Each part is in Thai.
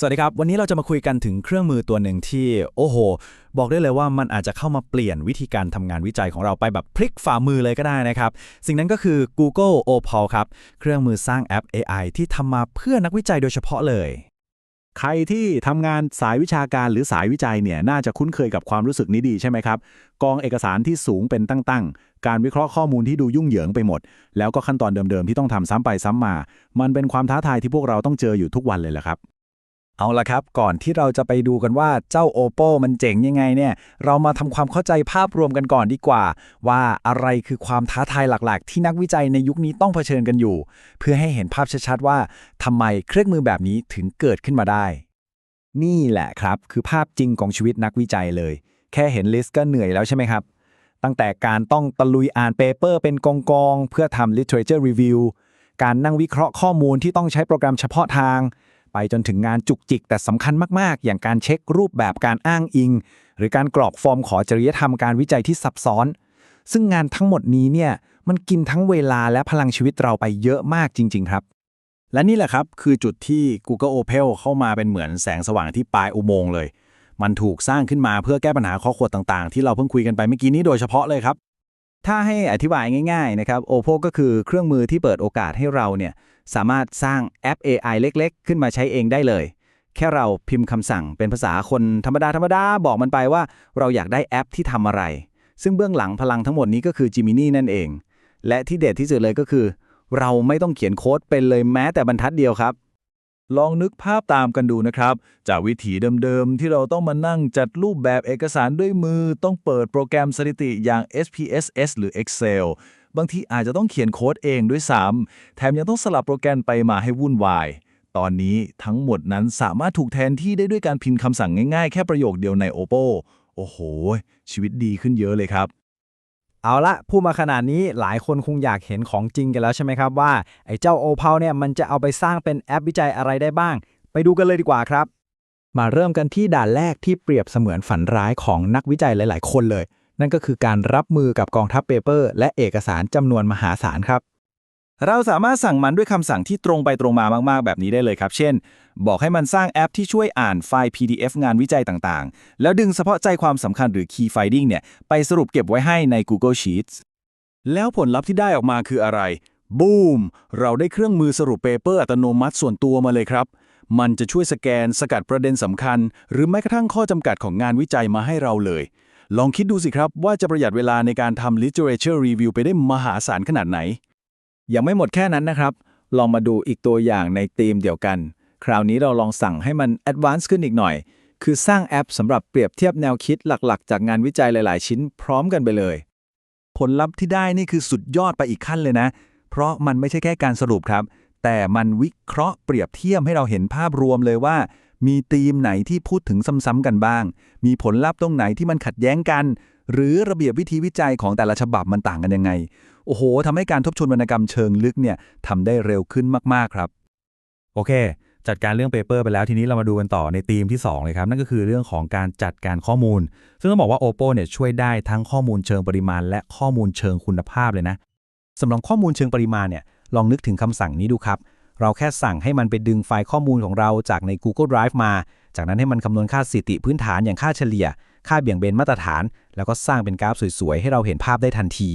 สวัสดีครับ วันนี้เราจะมาคุยกันถึงเครื่องมือตัวหนึ่งที่โอ้โห บอกได้เลยว่ามันอาจจะเข้ามาเปลี่ยนวิธีการทำงานวิจัยของเราไปแบบพลิกฝ่ามือเลยก็ได้นะครับ สิ่งนั้นก็คือ Google Opal ครับ เครื่องมือสร้างแอป AI ที่ทำมาเพื่อนักวิจัยโดยเฉพาะเลย ใครที่ทำงานสายวิชาการหรือสายวิจัยเนี่ยน่าจะคุ้นเคยกับความรู้สึกนี้ดีใช่ไหมครับ กองเอกสารที่สูงเป็นตั้งๆ การวิเคราะห์ข้อมูลที่ดูยุ่งเหยิงไปหมด แล้วก็ขั้นตอนเดิมๆที่ต้องทำซ้ำไปซ้ำมา มันเป็นความท้าทายที่พวกเราต้องเจออยู่ทุกวันเลยแหละครับ เอาละครับ ก่อนที่เราจะไปดูกันว่าเจ้า Oppo มันเจ๋งยังไงเนี่ย เรามาทำความเข้าใจภาพรวมกันก่อนดีกว่า ว่าอะไรคือความท้าทายหลักๆ ที่นักวิจัยในยุคนี้ต้องเผชิญกันอยู่ เพื่อให้เห็นภาพชัดๆว่าทำไมเครื่องมือแบบนี้ถึงเกิดขึ้นมาได้ นี่แหละครับ คือภาพจริงของชีวิตนักวิจัยเลย แค่เห็นลิสต์ก็เหนื่อยแล้วใช่ไหมครับ ตั้งแต่การต้องตะลุยอ่านเปเปอร์เป็นกองกองๆเพื่อทำ literature review การนั่งวิเคราะห์ข้อมูลที่ต้องใช้โปรแกรมเฉพาะทาง ไปจนถึงงานจุกจิกแต่สำคัญมากๆ อย่างการเช็ครูปแบบการอ้างอิง หรือการกรอกฟอร์มขอจริยธรรมการวิจัยที่ซับซ้อน ซึ่งงานทั้งหมดนี้เนี่ยมันกินทั้งเวลาและพลังชีวิตเราไปเยอะมากจริง ๆ ครับ และนี่แหละครับคือจุดที่ Google Opel เข้ามาเป็นเหมือนแสงสว่างที่ปลายอุโมงค์เลย มันถูกสร้างขึ้นมาเพื่อแก้ปัญหาข้อขวดต่างๆ ที่เราเพิ่งคุยกันไปเมื่อกี้นี้โดยเฉพาะเลยครับถ้าให้อธิบายง่ายๆนะครับ Oppo ก็คือเครื่องมือที่เปิดโอกาสให้เราเนี่ย สามารถสร้างแอป AI เล็กๆ ขึ้นมาใช้เองได้เลย แค่เราพิมพ์คำสั่งเป็นภาษาคนธรรมดาธรรมดาบอกมันไปว่า เราอยากได้แอปที่ทำอะไร ซึ่งเบื้องหลังพลังทั้งหมดนี้ก็คือ Gemini นั่นเอง และที่เด็ดที่สุดเลยก็คือ เราไม่ต้องเขียนโค้ดเป็นเลยแม้แต่บรรทัดเดียวครับลองนึกภาพตามกันดูนะครับ จากวิถีเดิมๆ ที่เราต้องมานั่งจัดรูปแบบเอกสารด้วยมือ ต้องเปิดโปรแกรมสถิติอย่าง SPSS หรือ Excel บางทีอาจจะต้องเขียนโค้ดเองด้วยซ้ำแถมยังต้องสลับโปรแกรมไปมาให้วุ่นวาย ตอนนี้ทั้งหมดนั้นสามารถถูกแทนที่ได้ด้วยการพิมพ์คำสั่งง่ายๆ แค่ประโยคเดียวใน Oppo โอ้โห ชีวิตดีขึ้นเยอะเลยครับเอาละพูดมาขนาดนี้หลายคนคงอยากเห็นของจริงกันแล้วใช่ไหมครับว่า ไอ้เจ้า Opal เนี่ยมันจะเอาไปสร้างเป็นแอปวิจัยอะไรได้บ้าง ไปดูกันเลยดีกว่าครับ มาเริ่มกันที่ด่านแรกที่เปรียบเสมือนฝันร้ายของนักวิจัยหลาย ๆ คนเลย นั่นก็คือการรับมือกับกองทัพเปเปอร์ และเอกสารจำนวนมหาศาลครับ เราสามารถสั่งมันด้วยคำสั่งที่ตรงไปตรงมามาก ๆ แบบนี้ได้เลยครับ เช่น บอกให้มันสร้างแอปที่ช่วยอ่านไฟล์ PDF งานวิจัยต่างๆ แล้วดึงเฉพาะใจความสำคัญหรือ Key Finding เนี่ยไปสรุปเก็บไว้ให้ใน Google Sheets แล้วผลลัพธ์ที่ได้ออกมาคืออะไร บูม เราได้เครื่องมือสรุปเปเปอร์อัตโนมัติส่วนตัวมาเลยครับ มันจะช่วยสแกนสกัดประเด็นสำคัญ หรือแม้กระทั่งข้อจำกัดของงานวิจัยมาให้เราเลย ลองคิดดูสิครับว่าจะประหยัดเวลาในการทำ literature review ไปได้มหาศาลขนาดไหน ยังไม่หมดแค่นั้นนะครับ ลองมาดูอีกตัวอย่างในธีมเดียวกัน คราวนี้เราลองสั่งให้มัน advance ขึ้นอีกหน่อย คือสร้างแอปสำหรับเปรียบเทียบแนวคิดหลักๆ จากงานวิจัยหลาย ๆ ชิ้นพร้อมกันไปเลย ผลลัพธ์ที่ได้นี่คือสุดยอดไปอีกขั้นเลยนะ เพราะมันไม่ใช่แค่การสรุปครับ แต่มันวิเคราะห์เปรียบเทียบให้เราเห็นภาพรวมเลยว่า มีธีมไหนที่พูดถึงซ้ำๆกันบ้าง มีผลลัพธ์ตรงไหนที่มันขัดแย้งกัน หรือระเบียบวิธีวิจัยของแต่ละฉบับมันต่างกันยังไง โอ้โหทำให้การทบทวนวรรณกรรมเชิงลึกเนี่ยทำได้เร็วขึ้นมากๆครับ โอเค จัดการเรื่องเปเปอร์ไปแล้วทีนี้เรามาดูกันต่อในธีมที่ 2 เลยครับ นั่นก็คือเรื่องของการจัดการข้อมูล ซึ่งต้องบอกว่า Oppo เนี่ยช่วยได้ทั้งข้อมูลเชิงปริมาณ และข้อมูลเชิงคุณภาพเลยนะสำหรับข้อมูลเชิงปริมาณเนี่ยลองนึกถึงคำสั่งนี้ดูครับ เราแค่สั่งให้มันไปดึงไฟล์ข้อมูลของเราจากใน Google Drive มา จากนั้นให้มันคำนวณค่าสถิติพื้นฐานอย่างค่าเฉลี่ย ค่าเบี่ยงเบนมาตรฐาน แล้วก็สร้างเป็นกราฟสวยๆ ให้เราเห็นภาพได้ทันที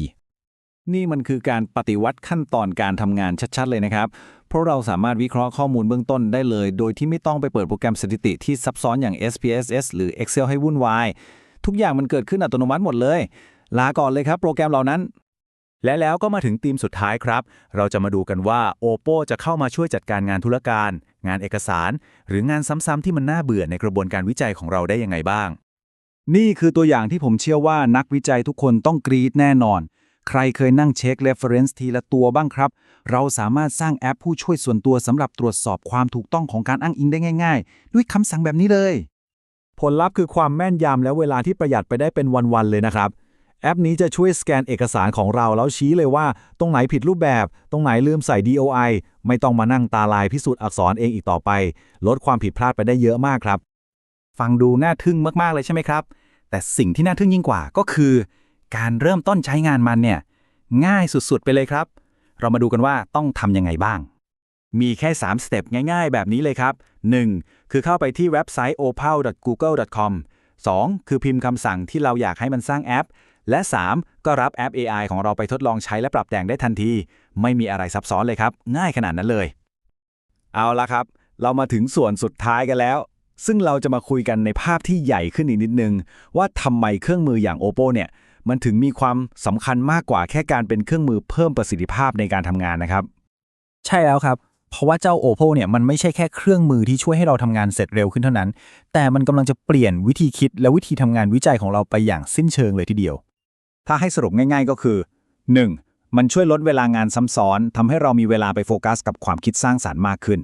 นี่มันคือการปฏิวัติขั้นตอนการทำงานชัดๆ เลยนะครับ เพราะเราสามารถวิเคราะห์ข้อมูลเบื้องต้นได้เลย โดยที่ไม่ต้องไปเปิดโปรแกรมสถิติที่ซับซ้อนอย่าง SPSS หรือ Excel ให้วุ่นวาย ทุกอย่างมันเกิดขึ้นอัตโนมัติหมดเลย ลาก่อนเลยครับ โปรแกรมเหล่านั้น และแล้วก็มาถึงธีมสุดท้ายครับ เราจะมาดูกันว่า Oppo จะเข้ามาช่วยจัดการงานธุรการ งานเอกสาร หรืองานซ้ำๆที่มันน่าเบื่อในกระบวนการวิจัยของเราได้ยังไงบ้าง นี่คือตัวอย่างที่ผมเชื่อว่านักวิจัยทุกคนต้องกรีดแน่นอน ใครเคยนั่งเช็ค reference ทีละตัวบ้างครับ เราสามารถสร้างแอปผู้ช่วยส่วนตัวสำหรับตรวจสอบความถูกต้องของการอ้างอิงได้ง่าย ๆ ด้วยคำสั่งแบบนี้เลย ผลลัพธ์คือความแม่นยำและเวลาที่ประหยัดไปได้เป็นวันๆเลยนะครับ แอปนี้จะช่วยสแกนเอกสารของเราแล้วชี้เลยว่า ตรงไหนผิดรูปแบบ ตรงไหนลืมใส่ DOI ไม่ต้องมานั่งตาลายพิสูจน์อักษรเองอีกต่อไป ลดความผิดพลาดไปได้เยอะมากครับ ฟังดูน่าทึ่งมาก ๆ เลยใช่ไหมครับ แต่สิ่งที่น่าทึ่งยิ่งกว่าก็คือ การเริ่มต้นใช้งานมันเนี่ยง่ายสุด ๆ ไปเลยครับ เรามาดูกันว่าต้องทำยังไงบ้าง มีแค่ 3 สเต็ปง่าย ๆ แบบนี้เลยครับ 1. คือเข้าไปที่เว็บไซต์ opal.google.com 2. คือพิมพ์คำสั่งที่เราอยากให้มันสร้างแอป และ 3. ก็รับแอป AI ของเราไปทดลองใช้และปรับแต่งได้ทันที ไม่มีอะไรซับซ้อนเลยครับ ง่ายขนาดนั้นเลย เอาละครับ เรามาถึงส่วนสุดท้ายกันแล้ว ซึ่งเราจะมาคุยกันในภาพที่ใหญ่ขึ้นอีกนิดนึง ว่าทำไมเครื่องมืออย่าง Oppo เนี่ยมันถึงมีความสำคัญมากกว่าแค่การเป็นเครื่องมือเพิ่มประสิทธิภาพในการทำงานนะครับ ใช่แล้วครับ เพราะว่าเจ้า Oppo เนี่ยมันไม่ใช่แค่เครื่องมือที่ช่วยให้เราทำงานเสร็จเร็วขึ้นเท่านั้น แต่มันกำลังจะเปลี่ยนวิธีคิดและวิธีทำงานวิจัยของเราไปอย่างสิ้นเชิงเลยทีเดียว ถ้าให้สรุปง่าย ๆ ก็คือ 1. มันช่วยลดเวลางานซ้ำซ้อนทำให้เรามีเวลาไปโฟกัสกับความคิดสร้างสารรค์มากขึ้น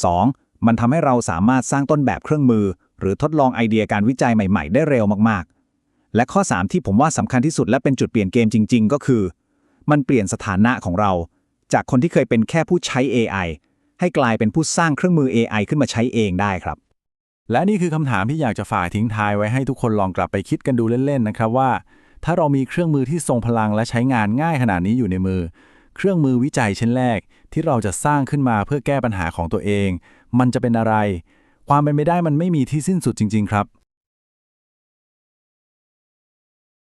2. มันทำให้เราสามารถสร้างต้นแบบเครื่องมือ หรือทดลองไอเดียการวิจัยใหม่ ๆ ได้เร็วมากๆ และข้อ 3 ที่ผมว่าสำคัญที่สุดและเป็นจุดเปลี่ยนเกมจริง ๆ ก็คือ มันเปลี่ยนสถานะของเรา จากคนที่เคยเป็นแค่ผู้ใช้ AI ให้กลายเป็นผู้สร้างเครื่องมือ AI ขึ้นมาใช้เองได้ครับ และนี่คือคำถามที่อยากจะฝากทิ้งท้ายไว้ให้ทุกคนลองกลับไปคิดกันดูเล่นๆนะครับว่า ถ้าเรามีเครื่องมือที่ทรงพลังและใช้งานง่ายขนาดนี้อยู่ในมือ เครื่องมือวิจัยชิ้นแรกที่เราจะสร้างขึ้นมาเพื่อแก้ปัญหาของตัวเอง มันจะเป็นอะไร ความเป็นไปได้มันไม่มีที่สิ้นสุดจริง ๆ ครับ